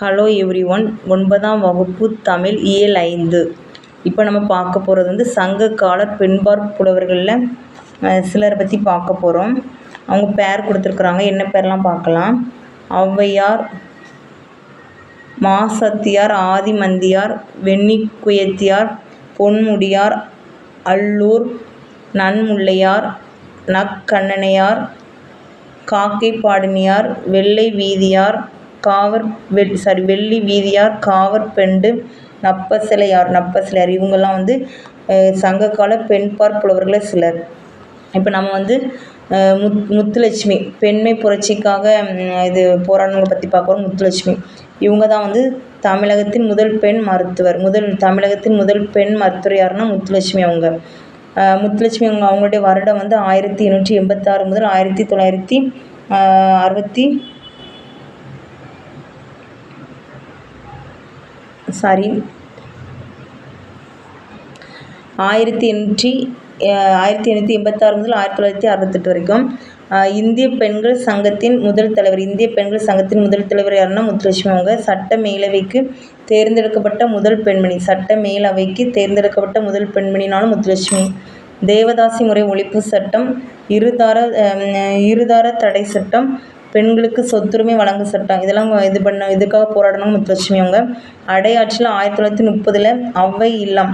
Hello every one ஒன்பதாம் வகுப்பு தமிழ் இயல் ஐந்து. இப்போ நம்ம பார்க்க போகிறது வந்து சங்க கால பெண்பார் புலவர்களில் சிலரை பற்றி பார்க்க போகிறோம் அவங்க பேர் கொடுத்துருக்குறாங்க. என்ன பேர்லாம் பார்க்கலாம். ஔவையார் மாசத்தியார் ஆதிமந்தியார் வெண்ணிக்குயத்தியார் பொன்முடியார் அல்லூர் நன்முல்லையார் நக்கண்ணனையார் காக்கை பாடினியார் வெள்ளை வீதியார் காவர் வெள் சாரி வெள்ளி வீதியார் காவற்பெண்டு நப்பசிலையார் நப்பசிலையார் இவங்கெல்லாம் வந்து சங்ககால பெண்பார் புலவர்களில் சிலர். இப்போ நம்ம வந்து முத் முத்துலட்சுமி பெண்மை புரட்சிக்காக இது போராட்டங்களை பற்றி பார்க்குறோம் முத்துலட்சுமி. இவங்க தான் வந்து தமிழகத்தின் முதல் பெண் மருத்துவர். முதல் தமிழகத்தின் முதல் பெண் மருத்துவர் யாருன்னா முத்துலட்சுமி அவங்க. முத்துலட்சுமி அவங்க அவங்களுடைய வருடம் வந்து ஆயிரத்தி எண்ணூற்றி எண்பத்தாறு முதல் ஆயிரத்தி தொள்ளாயிரத்தி அறுபத்தி சாரி ஆயிரத்தி எண்ணூற்றி ஆயிரத்தி எண்ணூற்றி எண்பத்தாறு முதல் ஆயிரத்தி தொள்ளாயிரத்தி அறுபத்தெட்டு வரைக்கும் இந்திய பெண்கள் சங்கத்தின் முதல் தலைவர் இந்திய பெண்கள் சங்கத்தின் முதல் தலைவர் யாருன்னா முத்துலட்சுமி அவங்க. சட்ட மேலவைக்கு தேர்ந்தெடுக்கப்பட்ட முதல் பெண்மணி சட்ட மேலவைக்கு தேர்ந்தெடுக்கப்பட்ட முதல் பெண்மணினாலும் முத்துலட்சுமி. தேவதாசி முறை ஒழிப்பு சட்டம் இருதார இருதார தடை சட்டம் பெண்களுக்கு சொத்துரிமை வழங்க சட்டம் இதெல்லாம் இது பண்ண இதுக்காக போராடணும் முத்துலட்சுமி அவங்க அடையாற்றில் ஆயிரத்தி தொள்ளாயிரத்தி முப்பதில் ஔவை இல்லம்.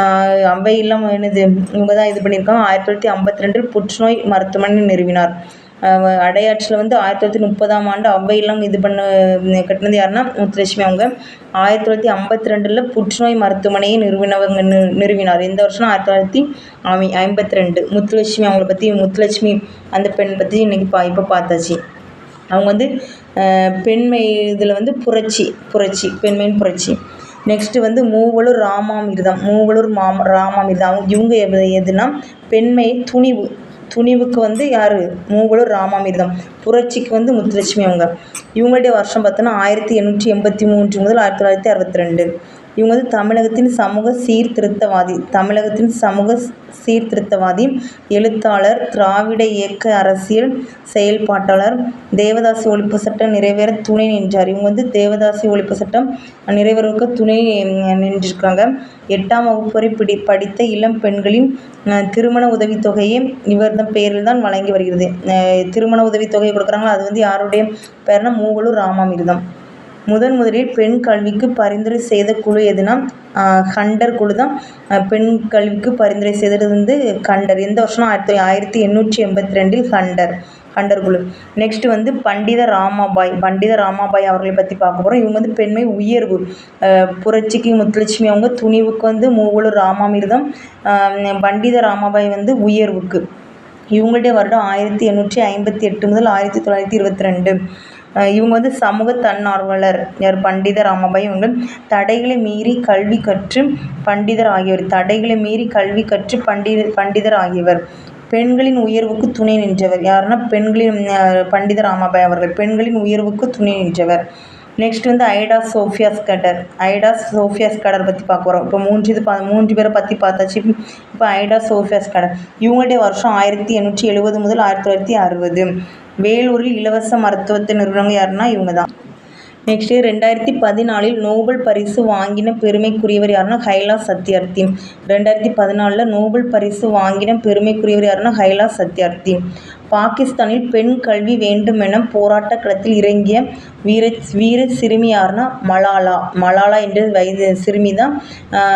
அவை ஔவை இல்லம் என்னது? இவங்க தான் இது பண்ணியிருக்காங்க. ஆயிரத்தி தொள்ளாயிரத்தி ஐம்பத்தி ரெண்டில் புற்றுநோய் மருத்துவமனை நிறுவினார். அடையாற்றில் வந்து ஆயிரத்தி தொள்ளாயிரத்தி முப்பதாம் ஆண்டு ஔவை இல்லம் இது பண்ண கட்டினது யாருன்னா முத்துலட்சுமி அவங்க. ஆயிரத்தி தொள்ளாயிரத்தி ஐம்பத்தி ரெண்டில் புற்றுநோய் மருத்துவமனையை நிறுவினவங்க நிறுவினார். இந்த வருஷம் ஆயிரத்தி தொள்ளாயிரத்தி ஐம்பத்தி ரெண்டு முத்துலட்சுமி அவங்கள பற்றி முத்துலட்சுமி அந்த பெண் பற்றி இன்னைக்கு பா இப்போ பார்த்தாச்சு. அவங்க வந்து பெண்மை இதில் வந்து புரட்சி புரட்சி பெண்மையின் புரட்சி. நெக்ஸ்ட்டு வந்து மூவலூர் ராமாமிர்தம் மூவலூர் மாம ராமாமிர்தம். அவங்க இவங்க எது எதுனா பெண்மை துணிவு. துணிவுக்கு வந்து யார்? மூவலூர் ராமாமிர்தம். புரட்சிக்கு வந்து முத்துலட்சுமி அவங்க. இவங்களுடைய வருஷம் பார்த்தோன்னா ஆயிரத்தி எண்ணூற்றி எண்பத்தி மூன்று முதல் ஆயிரத்தி தொள்ளாயிரத்தி அறுபத்தி ரெண்டு. இவங்க வந்து தமிழகத்தின் சமூக சீர்திருத்தவாதி தமிழகத்தின் சமூக சீர்திருத்தவாதி எழுத்தாளர் திராவிட இயக்க அரசியல் செயல்பாட்டாளர் தேவதாசி ஒழிப்பு சட்டம் நிறைவேற துணை நின்றார். இவங்க வந்து தேவதாசி ஒழிப்பு சட்டம் நிறைவேறவுக்கு துணை நின்றிருக்காங்க. எட்டாம் வகுப்பு வரை பிடி படித்த இளம் பெண்களின் திருமண உதவித்தொகையை இவர்தான் பேரில் தான் வழங்கி வருகிறது. திருமண உதவித்தொகை கொடுக்குறாங்களோ? அது வந்து யாருடைய பேர்னா மூவலூர் ராமாமிர்தம். முதன் முதலில் பெண் கல்விக்கு பரிந்துரை செய்த குழு எதுனா ஹண்டர் கண்டர் குழு தான். பெண் கல்விக்கு பரிந்துரை செய்தது வந்து கண்டர். எந்த வருஷம் ஆயிரத்தி ஆயிரத்தி எண்ணூற்றி எண்பத்தி ரெண்டில் கண்டர் கண்டர் குழு. நெக்ஸ்ட் வந்து பண்டித ராமாபாய் பண்டித ராமாபாய் அவர்களை பற்றி பார்க்க போகிறோம் இவங்க வந்து பெண்மை உயர்வு புரட்சிக்கு முத்துலட்சுமி. அவங்க துணிவுக்கு வந்து மூவலூர் ராமாமிர்தம் பண்டித ராமாபாய் வந்து உயர்வுக்கு. இவங்களுடைய வருடம் ஆயிரத்தி எண்ணூற்றி ஐம்பத்தி எட்டு முதல் ஆயிரத்தி தொள்ளாயிரத்தி இருபத்தி ரெண்டு. இவங்க வந்து சமூக தன்னார்வலர். யார்? பண்டித ராமபாய் இவங்க தடைகளை மீறி கல்வி கற்று பண்டிதர் ஆகியவர். தடைகளை மீறி கல்வி கற்று பண்டித பண்டிதர் ஆகியவர். பெண்களின் உயர்வுக்கு துணை நின்றவர். யாருன்னா? பெண்களின் பண்டித ராமபாய் அவர்கள். பெண்களின் உயர்வுக்கு துணை நின்றவர். நெக்ஸ்ட் வந்து Ida Sophia Scudder Ida Sophia Scudder பற்றி பார்க்க போகிறோம் இப்போ மூன்று இது பா மூன்று பேரை பற்றி பார்த்தாச்சு. இப்போ ஐடா சோஃபியா ஸ்கடர் இவங்களுடைய வருஷம் ஆயிரத்தி எண்ணூற்றி எழுபது முதல் ஆயிரத்தி தொள்ளாயிரத்தி அறுபது. வேலூரில் இலவச மருத்துவத்தை நிறுவனங்க யாருன்னா இவங்க தான் நெக்ஸ்ட் ரெண்டாயிரத்தி பதினாலில் நோபல் பரிசு வாங்கின பெருமைக்குரியவர் யாருன்னா ஹைலா சத்யார்த்தி. ரெண்டாயிரத்தி பதினாலில் நோபல் பரிசு வாங்கின பெருமைக்குரியவர் யாருன்னா ஹைலா சத்யார்த்தி. பாகிஸ்தானில் பெண் கல்வி வேண்டும் என போராட்ட களத்தில் இறங்கிய வீர வீர சிறுமி யாருன்னா மலாலா. மலாலா என்ற வயது சிறுமி தான்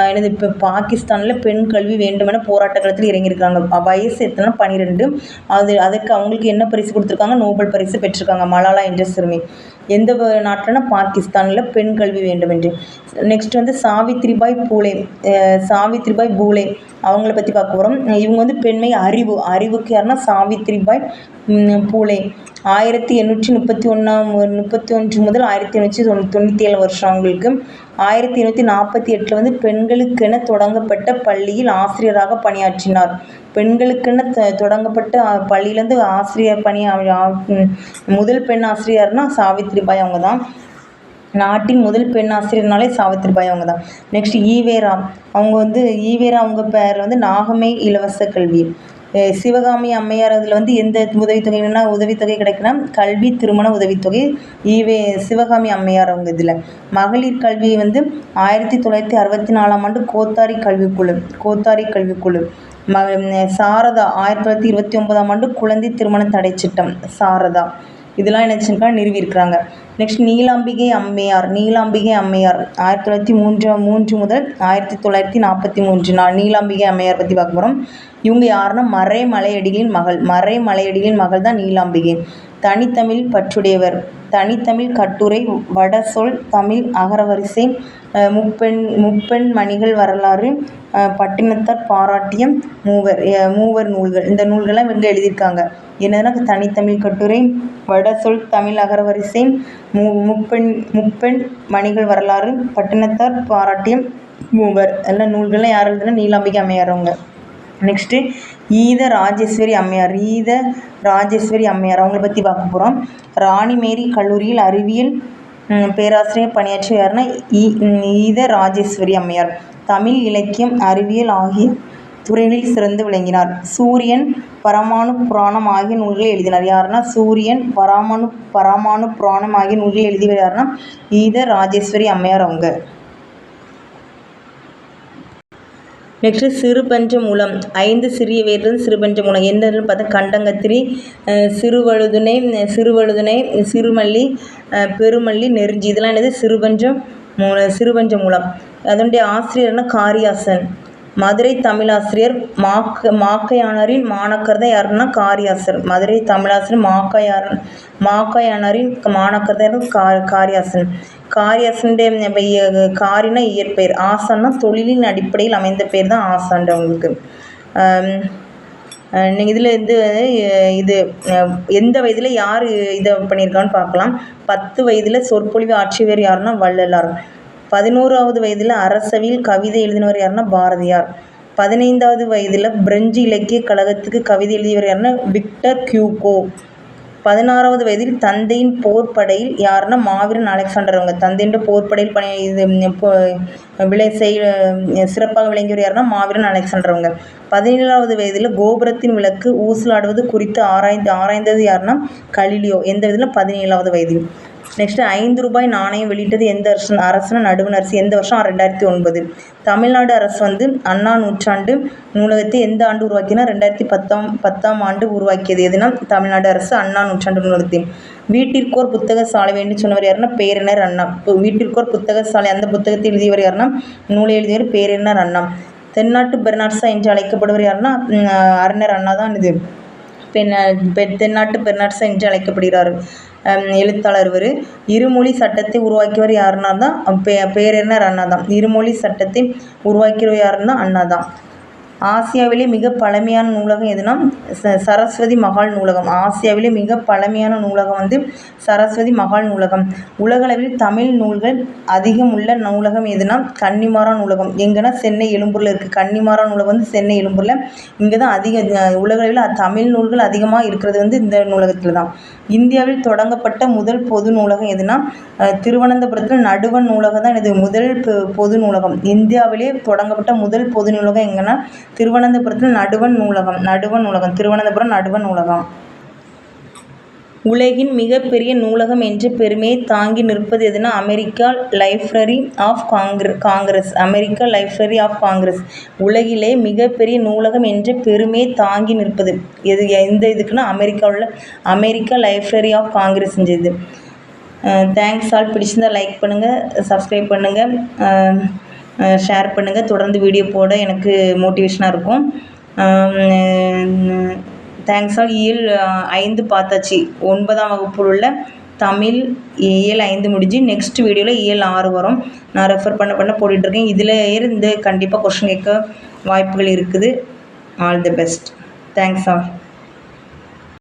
எனது இப்போ பாகிஸ்தானில் பெண் கல்வி வேண்டும் என போராட்ட களத்தில் இறங்கியிருக்காங்க வயசு எத்தனை பன்னிரெண்டு அது அதுக்கு அவங்களுக்கு என்ன பரிசு கொடுத்துருக்காங்க? நோபல் பரிசு பெற்றிருக்காங்க மலாலா என்ற சிறுமி. எந்த வ- பாகிஸ்தானில் பெண் கல்வி வேண்டும் என்று நெக்ஸ்ட் வந்து சாவித்ரிபாய் பூலே. சாவித்ரிபாய் பூலே. அவங்கள பற்றி பார்க்க போகிறோம் இவங்க வந்து பெண்மை அறிவு. அறிவுக்கு யாருன்னா சாவித்ரி பாய் பூலே. ஆயிரத்தி எண்ணூற்றி முப்பத்தி ஒன்றாம் முப்பத்தி ஒன்று முதல் ஆயிரத்தி எண்ணூற்றி தொண்ணூ தொண்ணூற்றி ஏழு வருஷம் அவங்களுக்கு. ஆயிரத்தி எண்ணூற்றி நாற்பத்தி எட்டில் வந்து பெண்களுக்கென தொடங்கப்பட்ட பள்ளியில் ஆசிரியராக பணியாற்றினார். பெண்களுக்கென தொடங்கப்பட்ட பள்ளியிலேருந்து ஆசிரியர் பணி ஆ- முதல் பெண் ஆசிரியர்னா சாவித்ரிபாய் அவங்க தான் நாட்டின் முதல் பெண் ஆசிரியர்னாலே சாவித்திரிபாய் அவங்க தான் நெக்ஸ்ட் ஈவேரா. அவங்க வந்து ஈவேரா அவங்க பேர் வந்து நாகமை இலவச கல்வி. சிவகாமி அம்மையார் அதில் வந்து எந்த உதவித்தொகை உதவித்தொகை கிடைக்குன்னா கல்வி திருமண உதவித்தொகை ஈவே சிவகாமி அம்மையார் அவங்க இதில். மகளிர் கல்வி வந்து ஆயிரத்தி தொள்ளாயிரத்தி அறுபத்தி நாலாம் ஆண்டு கோத்தாரி கல்விக்குழு கோத்தாரி கல்விக்குழு. ம சாரதா ஆயிரத்தி தொள்ளாயிரத்தி இருபத்தி ஒன்பதாம் ஆண்டு குழந்தை திருமண தடை சட்டம் சாரதா. இதெல்லாம் என்ன நிறுவி நிறுவியிருக்கிறாங்க. நெக்ஸ்ட் நீலாம்பிகை அம்மையார் நீலாம்பிகை அம்மையார் ஆயிரத்தி தொள்ளாயிரத்தி மூன்று மூன்று முதல் ஆயிரத்தி தொள்ளாயிரத்தி நாற்பத்தி மூன்று நாள் நீலாம்பிகை அம்மையார் பற்றி பார்க்க போகிறோம் இவங்க யாருன்னா மறை மலையடிகளின் மகள். மறை மலையடிகளின் மகள் தான் நீலாம்பிகை தனித்தமிழ் பற்றுடையவர். தனித்தமிழ் கட்டுரை வடசொல் தமிழ் அகரவரிசை முப்பெண் முப்பெண் மணிகள் வரலாறு பட்டினத்தார் பாராட்டியம் மூவர் மூவர் நூல்கள். இந்த நூல்கள்லாம் இவங்க எழுதியிருக்காங்க. என்னதுன்னா தனித்தமிழ் கட்டுரை வடசொல் தமிழ் அகரவரிசை மு முப்பெண் முப்பெண் மணிகள் வரலாறு பட்டினத்தார் பாராட்டியம் மூவர். எல்லாம் நூல்கள்லாம் யார் எழுதுனா நீலாம்பிகை அமையாறவங்க நெக்ஸ்ட்டு ஈத ராஜேஸ்வரி அம்மையார். ஈத ராஜேஸ்வரி அம்மையார். அவங்கள பற்றி பார்க்க போகிறோம் ராணிமேரி கல்லூரியில் அறிவியல் பேராசிரியர் பணியாற்றிய யாருன்னா ஈ ஈத ராஜேஸ்வரி அம்மையார். தமிழ் இலக்கியம் அறிவியல் ஆகிய துறைகளில் சிறந்து விளங்கினார். சூரியன் பரமாணு புராணம் ஆகிய நூல்களை எழுதினார். யாருன்னா சூரியன் பரமானு பரமானு புராணம் ஆகிய நூல்களை எழுதியவர் யாருன்னா ஈத ராஜேஸ்வரி அம்மையார் அவங்க. நெக்ஸ்ட்டு சிறுபஞ்ச மூலம் ஐந்து சிறிய வேர்கள் சிறுபஞ்ச மூலம். என்னன்னு பார்த்தா கண்டங்கத்திரி சிறுவழுதுனை சிறுவழுதுனை சிறுமல்லி பெருமல்லி நெருஞ்சி. இதெல்லாம் என்னது? சிறுபஞ்சம் மூல சிறுபஞ்ச மூலம். அதனுடைய ஆசிரியர்னா காரியாசன். மதுரை தமிழாசிரியர் மாக்க மாக்கையானாரின் மாணக்கர் தான் யாருன்னா? காரியாசன். மதுரை தமிழாசிரியர் மாக்கையார் மாக்கையானாரின் மாணக்கர் தான் கா காரியாசன். காரியாசனுடைய காரினா இயற்பெயர். ஆசான்னா தொழிலின் அடிப்படையில் அமைந்த பேர் தான் ஆசான்றவங்களுக்கு நீங்கள் இதில் இருந்து இது எந்த வயதில் யார் இதை பண்ணியிருக்கான்னு பார்க்கலாம். பத்து வயதில் சொற்பொழிவு ஆட்சியவர் யாருன்னா வள்ளலார். பதினோராவது வயதில் அரசவையில் கவிதை எழுதினவர் யாருன்னா பாரதியார். பதினைந்தாவது வயதில் பிரெஞ்சு இலக்கிய கழகத்துக்கு கவிதை எழுதியவர் யாருன்னா விக்டர் கியூகோ. பதினாறாவது வயதில் தந்தையின் போர்ப்படையில் யாருன்னா மாவீரன் அலெக்சாண்டர் அவங்க. தந்தையின் போர்ப்படையில் பணி இது இப்போ விளை செய் சிறப்பாக விளங்கியவர் யாருன்னா மாவீரன் அலெக்சாண்டர் அவங்க. பதினேழாவது வயதில் கோபுரத்தின் விளக்கு ஊசலாடுவது குறித்து ஆராய்ந்து ஆராய்ந்தது யாருன்னா கலிலியோ. எந்த வயதில் பதினேழாவது வயதில். நெக்ஸ்ட் ஐந்து ரூபாய் நாணயம் வெளியிட்டது எந்த அரசு அரசுனா நடுவண் அரசு. எந்த வருஷம்? ரெண்டாயிரத்தி ஒன்பது. தமிழ்நாடு அரசு வந்து அண்ணா நூற்றாண்டு நூலகத்தை எந்த ஆண்டு உருவாக்கினா? ரெண்டாயிரத்தி பத்தாம் பத்தாம் ஆண்டு உருவாக்கியது. எதுனா தமிழ்நாடு அரசு அண்ணா நூற்றாண்டு நூலகத்தை. வீட்டிற்கோர் புத்தக சாலை வேண்டும் சொன்னவர் யாருன்னா? பேரினர் அண்ணா. இப்போ வீட்டிற்கோர் புத்தக சாலை அந்த புத்தகத்தை எழுதியவர் யாருன்னா? நூலை எழுதியவர் பேரினர் அண்ணா. தென்னாட்டு பெர்னாட்ஸா என்று அழைக்கப்படுவர் யாருன்னா? அறிஞர் அண்ணா தான் இது. பெண் தென்னாட்டு பெர்னாட்ஸா என்று அழைக்கப்படுகிறார். எழுத்தாளர் இவர். இருமொழி சட்டத்தை உருவாக்கியவர் யாருன்னா தான் பே பேரறிஞர் அண்ணா தான் இருமொழி சட்டத்தை உருவாக்கியவர் யாருன்னா அண்ணா தான் ஆசியாவிலே மிக பழமையான நூலகம் எதுனா ச சரஸ்வதி மகால் நூலகம். ஆசியாவிலே மிக பழமையான நூலகம் வந்து சரஸ்வதி மகால் நூலகம். உலகளவில் தமிழ் நூல்கள் அதிகம் உள்ள நூலகம் எதுனா கன்னிமாரா நூலகம். எங்கன்னா சென்னை எழும்பூரில் இருக்குது கன்னிமாரா நூலகம் வந்து சென்னை எழும்பூரில். இங்கே தான் அதிக உலகளவில் தமிழ் நூல்கள் அதிகமாக இருக்கிறது வந்து இந்த நூலகத்தில் தான் இந்தியாவில் தொடங்கப்பட்ட முதல் பொது நூலகம் எதுனா திருவனந்தபுரத்தில் நடுவண் நூலகம் தான் இது முதல் பொது நூலகம். இந்தியாவிலே தொடங்கப்பட்ட முதல் பொது நூலகம் எங்கன்னா திருவனந்தபுரத்தில் நடுவண் நூலகம் நடுவண் நூலகம் திருவனந்தபுரம் நடுவண் நூலகம். உலகின் மிகப்பெரிய நூலகம் என்ற பெருமையை தாங்கி நிற்பது எதுனா America library of காங்கிர Congress America library of Congress. உலகிலே மிகப்பெரிய நூலகம் என்ற பெருமையை தாங்கி நிற்பது எது எந்த இதுக்குன்னா அமெரிக்காவில் அமெரிக்கா லைப்ரரி ஆஃப் காங்கிரஸ் இது தேங்க்ஸ் ஆல் பிடிச்சிருந்தா லைக் பண்ணுங்கள் சப்ஸ்கிரைப் பண்ணுங்கள் ஷேர் பண்ணுங்கள் தொடர்ந்து வீடியோ போட எனக்கு மோட்டிவேஷனாக இருக்கும். தேங்க்ஸ் ஆல் இயல் ஐந்து பார்த்தாச்சு. ஒன்பதாம் வகுப்பில் உள்ள தமிழ் இயல் ஐந்து முடிஞ்சு நெக்ஸ்ட் வீடியோவில் இயல் ஆறு வரும். நான் ரெஃபர் பண்ண பண்ண போட்டுட்ருக்கேன் இதில் இருந்து கண்டிப்பாக கொஷின் கேட்க வாய்ப்புகள் இருக்குது. All the best thanks all